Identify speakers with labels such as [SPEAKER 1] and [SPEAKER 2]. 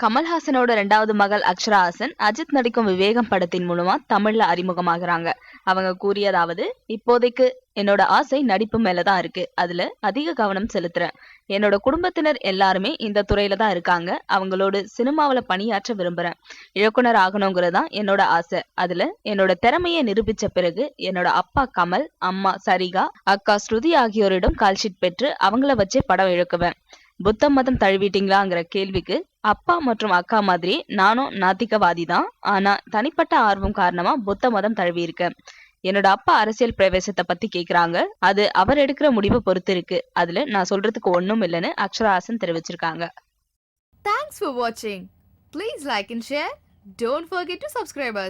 [SPEAKER 1] கமல்ஹாசனோட ரெண்டாவது மகள் அக்ஷரா ஹாசன் அஜித் நடிக்கும் விவேகம் படத்தின் மூலமா தமிழ்ல அறிமுகமாகறாங்க. அவங்க கூறியதாவது இப்போதைக்கு என்னோட ஆசை நடிப்பு மேலதான் இருக்கு. அதுல அதிக கவனம் செலுத்துறேன். என்னோட குடும்பத்தினர் எல்லாருமே இந்த துறையில தான் இருக்காங்க. அவங்களோட சினிமாவுல பணியாற்ற விரும்புறேன். இயக்குனர் ஆகணுங்கிறது தான் என்னோட ஆசை. அதுல என்னோட திறமையை நிரூபிச்ச பிறகு என்னோட அப்பா கமல் அம்மா சரிகா அக்கா ஸ்ருதி ஆகியோரிடம் கால்ஷீட் பெற்று அவங்கள வச்சே படம் இழுக்குவேன். புத்த மதம் தழுவிட்டீங்களாங்கிற கேள்விக்கு அப்பா மற்றும் அக்கா மாதிரி நானும் நாத்திகவாதி தான் ஆனா தனிப்பட்ட ஆர்வம் காரணமா புத்த மதம் தழுவி இருக்கேன் என்னோட அப்பா அரசியல் பிரவேசத்தை பத்தி கேக்குறாங்க. அது அவர் எடுக்கிற முடிவை பொறுத்து இருக்கு. அதுல நான் சொல்றதுக்கு ஒண்ணும் இல்லைன்னு அக்ஷராசன் தெரிவிச்சிருக்காங்க.
[SPEAKER 2] தேங்க்ஸ் for வாட்சிங் please like and share don't forget to subscribe.